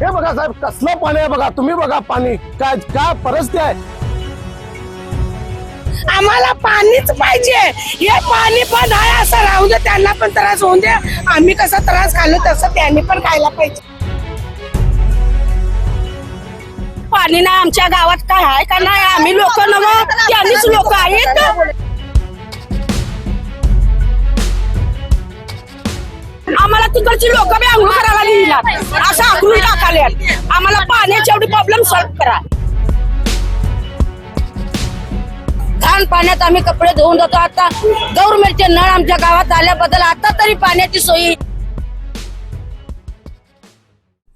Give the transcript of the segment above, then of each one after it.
हे बघा साहेब कसलं पाणी आहे बघा? तुम्ही बघा पाणी. काय काय परिस्थिती आहे? आम्हाला पाणीच पाहिजे. हे पाणी पण आहे असं. राहू दे त्यांना पण त्रास होऊन दे. आम्ही कसा त्रास खाल्लो तसं त्यांनी पण खायला पाहिजे. पाणी नाही आमच्या गावात काय आहे का नाही? आम्ही लोक नव त्यांनीच लोक आहेत. तिकडची लोक बी आंघोळ करायला लिहिणार असं आखरून टाकाले आम्हाला पाण्याची एवढी प्रॉब्लेम सॉल्व्ह करा. घाण पाण्यात आम्ही कपडे धुवून जातो. आता गव्हर्नमेंटचे नळ आमच्या गावात आल्याबद्दल आता तरी पाण्याची सोयी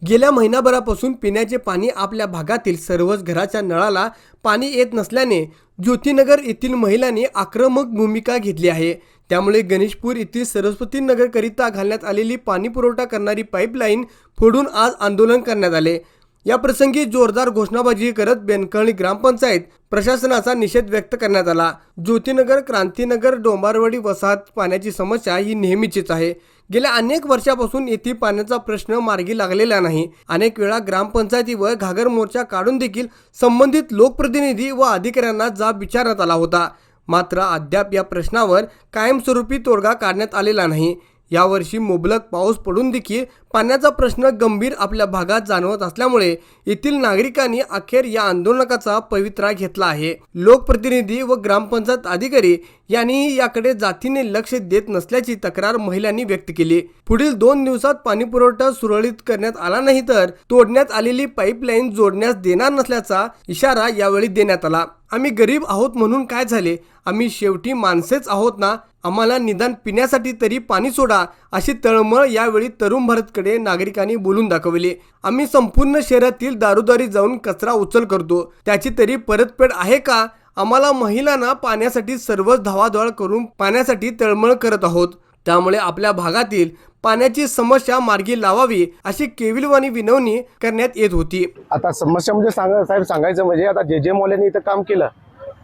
गेल्या महिनाभरापासून पिण्याचे पाणी आपल्या भागातील सर्वच घराच्या नळाला पाणी येत नसल्याने ज्योतिनगर येथील महिलांनी आक्रमक भूमिका घेतली आहे. त्यामुळे गणेशपूर येथील सरस्वती नगरकरिता घालण्यात आलेली पाणी पुरवठा करणारी पाईपलाईन फोडून आज आंदोलन करण्यात आले. या प्रसंगी जोरदार घोषणाबाजी करत बेनकळणी ग्रामपंचायत प्रशासनाचा निषेध व्यक्त करण्यात आला. ज्योतिनगर क्रांतीनगर डोंबारवाडी वसाहत पाण्याची समस्या ही नेहमीचीच आहे. गेल्या अनेक वर्षापासून येथे पाण्याचा प्रश्न मार्गी लागलेला नाही. अनेक वेळा ग्रामपंचायतीवर घागर मोर्चा काढून देखील संबंधित लोकप्रतिनिधी व अधिकाऱ्यांना जाब विचारण्यात आला होता. मात्र अद्याप या प्रश्नावर कायमस्वरूपी तोडगा काढण्यात आलेला नाही. यावर्षी मुबलक पाऊस पडून देखील पाण्याचा प्रश्न गंभीर आपल्या भागात जाणवत असल्यामुळे येथील नागरिकांनी अखेर या आंदोलनाचा पवित्रा घेतला आहे. लोकप्रतिनिधी व ग्रामपंचायत अधिकारी यांनीही याकडे जातीने लक्ष देत नसल्याची तक्रार महिलांनी व्यक्त केली. पुढील दोन दिवसात पाणीपुरवठा सुरळीत करण्यात आला नाही तर तोडण्यात आलेली पाईपलाईन जोडण्यास देणार नसल्याचा इशारा यावेळी देण्यात आला. आम्ही गरीब आहोत म्हणून काय झाले? आम्ही शेवटी माणसेच आहोत ना? आम्हाला निदान पिण्यासाठी तरी पाणी सोडा अशी तळमळ यावेळी तरुण भारतकडे नागरिकांनी बोलून दाखवली. आम्ही संपूर्ण शहरातील दारोदारी जाऊन कचरा उचल करतो. त्याची तरी परतफेड आहे का? आम्हाला महिलांना पाण्यासाठी सर्वच धावाधवाळ करून पाण्यासाठी तळमळ करत आहोत. त्यामुळे आपल्या भागातील पाण्याची समस्या मार्गी लावावी अशी केविलवाणी विनवणी करण्यात येत होती. आता समस्या म्हणजे सांगा साहेब सांगायचं म्हणजे आता जे जे मौल्याने इथं काम केलं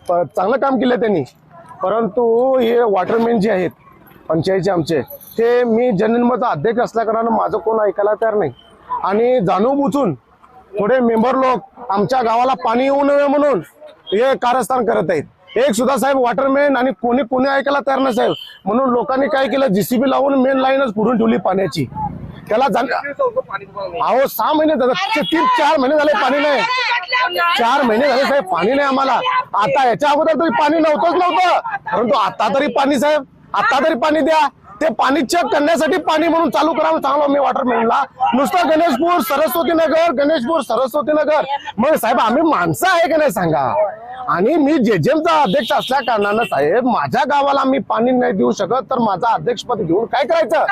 चांगलं काम केलं त्यांनी. परंतु हे वॉटरमॅन जे आहेत पंचायतचे आमचे ते मी जन्मचा अध्यक्ष असल्याकारणानं माझं कोण ऐकायला तयार नाही. आणि जाणून बुचून थोडे मेंबर लोक आमच्या गावाला पाणी येऊ नये म्हणून हे कारस्थान करत आहेत. एक सुद्धा साहेब वॉटरमॅन आणि कोणी कोणी ऐकायला तयार नाही साहेब. म्हणून लोकांनी काय केलं जीसीबी लावून मेन लाईनच पुढून ठेवली पाण्याची. त्याला जाण अहो सहा महिने झाले. ते तीन चार महिने झाले पाणी नाही. चार महिने झाले साहेब पाणी नाही आम्हाला. आता याच्या अगोदर तरी पाणी नव्हतंच नव्हतं. परंतु आता तरी पाणी साहेब. आता तरी पाणी द्या. ते पाणी चेक करण्यासाठी पाणी म्हणून चालू करावं चांगलं मी वॉटर मिळला नुसतं गणेशपूर सरस्वती नगर गणेशपूर सरस्वती नगर. मग साहेब आम्ही माणसं आहे का नाही सांगा? आणि मी जेजेमचा अध्यक्ष असल्या कारणानं साहेब माझ्या गावाला मी पाणी नाही देऊ शकत तर माझा अध्यक्षपद घेऊन काय करायचं?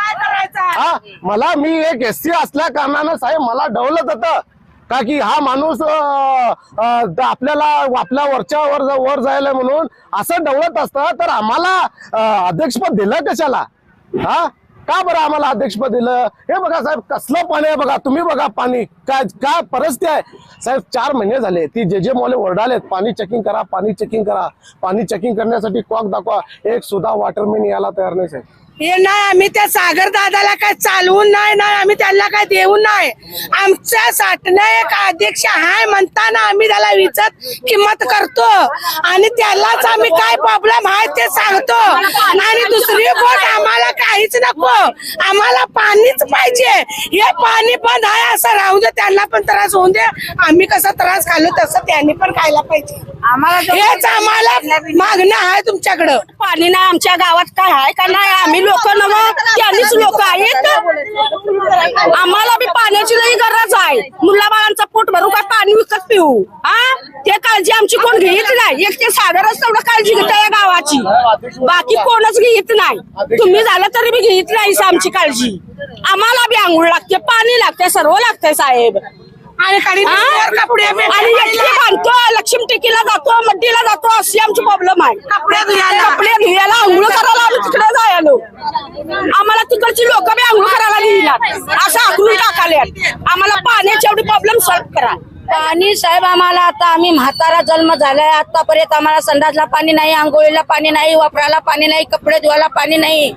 हा? मला मी एक एस सी असल्या कारणानं साहेब मला डवलं जातं का की हा माणूस आपल्याला आपल्या वरच्या वर वर जायला म्हणून. असं डवळत असतं तर आम्हाला अध्यक्षपद दिलं कशाला? हा? का बरं आम्हाला अध्यक्षपद दिलं? हे बघा साहेब कसलं पाणी आहे बघा? तुम्ही बघा पाणी. काय काय परिस्थिती आहे? साहेब चार महिने झाले. ती जे जे मोले ओरडालेत पाणी चेकिंग करा पाणी चेकिंग करा. पाणी चेकिंग करण्यासाठी कॉक दाखवा. एक सुद्धा वॉटरमॅन यायला तयार नाही साहेब. हे नाही आम्ही त्या सागर दादाला काय चालवून नाही नाही आम्ही त्यांना काय देऊन नाही. आमच्या साठने एक अध्यक्ष हाय म्हणताना आम्ही त्याला विचार किंमत करतो. आणि त्यालाच आम्ही काय प्रॉब्लेम आहे ते सांगतो. आणि दुसरी गोष्ट आम्हाला काहीच नको. आम्हाला पाणीच पाहिजे. हे पाणी पण आहे असं राहू दे त्यांना पण त्रास होऊन दे. आम्ही कसा त्रास खाल्लो तसं त्यांनी पण खायला पाहिजे. आम्हाला हेच आम्हाला मागणं आहे तुमच्याकडं. पाणी नाही आमच्या गावात काय आहे का नाही? आम्ही लोक नव त्यांनीच लोक आहेत. आम्हाला बी पाण्याची लई गरज आहे. मुलाबाळांचा पोट भरू काय पाणी विकत पिऊ? हा? ते काळजी आमची कोण घेत नाही. एक ते सागरच तेवढं काळजी घेत या गावाची. बाकी कोणच घेत नाही. तुम्ही झालं तरी बी घेत नाही आमची काळजी. आम्हाला बी आंघोळ लागते पाणी लागते सर्व लागतंय साहेब. आणि एकटे बांधतो लक्ष्मी टिकीला जातो मड्डीला जातो अशी आमची प्रॉब्लेम आहे. कपडे धुयाला कपडे धुयाला आंघोळ करायला आम्ही तिकडे जायलो. आम्हाला तिकडची लोक बी आंघोळ करायला लिहिणार असं आखरून टाकाले आम्हाला पाण्याची एवढी प्रॉब्लेम सॉल्व्ह करा. पाणी साहेब आम्हाला आता आम्ही म्हातारा जन्म झालाय. आतापर्यंत आम्हाला संडासला पाणी नाही आंघोळीला पाणी नाही वापरायला पाणी नाही कपडे धुवायला पाणी नाही.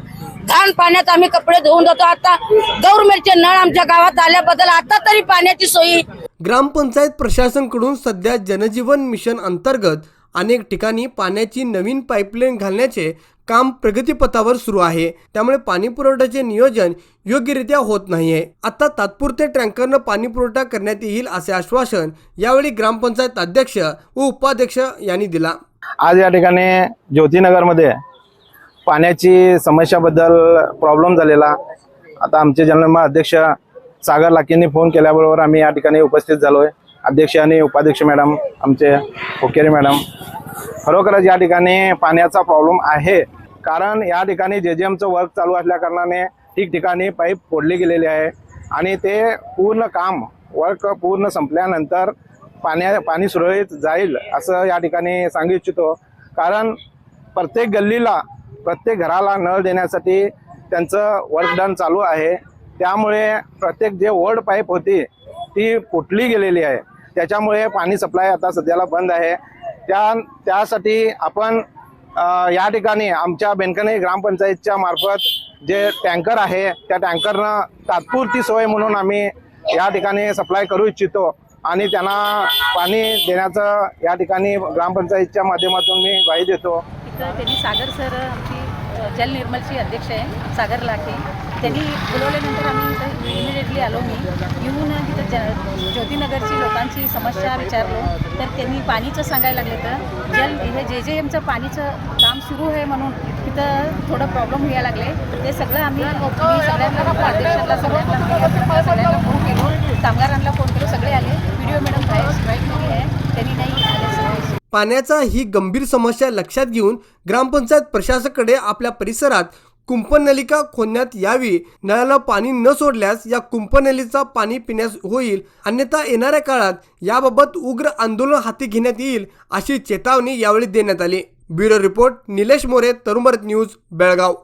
घाण पाण्यात आम्ही कपडे धुवून जातो. आता गव्हर्नमेंटचे नळ आमच्या गावात आल्याबद्दल आता तरी पाण्याची सोयी. ग्रामपंचायत प्रशासनकडून सध्या जनजीवन मिशन अंतर्गत अनेक ठिकाणी पाण्याची नवीन पाईपलाईन घालण्याचे काम प्रगतीपथावर सुरू आहे. त्यामुळे पाणी पुरवठ्याचे नियोजन योग्यरित्या होत नाहीये. आता तात्पुरते टँकरनं पाणी पुरवठा करण्यात येईल असे आश्वासन यावेळी ग्रामपंचायत अध्यक्ष व उपाध्यक्ष यांनी दिला. आज या ठिकाणी ज्योतिनगरमध्ये पाण्याची समस्याबद्दल प्रॉब्लेम झालेला. आता आमचे जन्म अध्यक्ष सागर लाखेंनी फोन केल्याबरोबर आम्ही या ठिकाणी उपस्थित झालो आहे अध्यक्ष आणि उपाध्यक्ष मॅडम आमचे कोकेरे मॅडम खरोखरच या ठिकाणी पाण्याचा प्रॉब्लेम आहे. कारण या ठिकाणी जे जे एमचं वर्क चालू असल्या कारणाने ठिकठिकाणी पाईप फोडले गेलेले आहे. आणि ते पूर्ण काम वर्क पूर्ण संपल्यानंतर पाण्या पाणी सुरळीत जाईल असं या ठिकाणी सांगू इच्छितो. कारण प्रत्येक गल्लीला प्रत्येक घराला नळ देण्यासाठी त्यांचं वर्क डन चालू आहे. त्यामुळे प्रत्येक जे ओल्ड पाईप होती ती फुटली गेलेली आहे. त्याच्यामुळे पाणी सप्लाय आता सध्याला बंद आहे. त्या त्यासाठी आपण या ठिकाणी आमच्या बेनकने ग्रामपंचायतच्या मार्फत जे टँकर आहे त्या टँकरनं तात्पुरती सोय म्हणून आम्ही या ठिकाणी सप्लाय करू इच्छितो आणि त्यांना पाणी देण्याचं या ठिकाणी ग्रामपंचायतच्या माध्यमातून मी ग्वाही देतो. तर त्यांनी सागर सर आमची जलनिर्मलची जल निर्मलची अध्यक्ष आहे सागर लाखे. त्यांनी बोलवल्यानंतर आम्ही इथं इमिडिएटली आलो मी. येऊन इथं ज ज्योतिनगरची लोकांची समस्या विचारलो. तर त्यांनी पाणीचं सांगायला लागले तर जल हे जे जे एमचं पाणीचं काम सुरू आहे म्हणून तिथं थोडं प्रॉब्लेम व्हायला लागले. ते सगळं आम्ही सगळ्यांना अध्यक्षांना सगळ्यांना सगळ्यांना फोन केलो कामगारांना फोन केलो सगळे आले. व्हिडिओ मॅडम बाहेर नाही आहे. त्यांनी नाही आले. पाण्याचा ही गंभीर समस्या लक्षात घेऊन ग्रामपंचायत प्रशासकाकडे आपल्या परिसरात कुंपनलिका खोदण्यात यावी. नळाला पाणी न सोडल्यास या कुंपननलीचा पाणी पिण्यास होईल. अन्यथा येणाऱ्या काळात याबाबत उग्र आंदोलन हाती घेण्यात येईल अशी चेतावणी यावेळी देण्यात आली. Bureau report Nilesh More Tarun Bharat news Belgaum.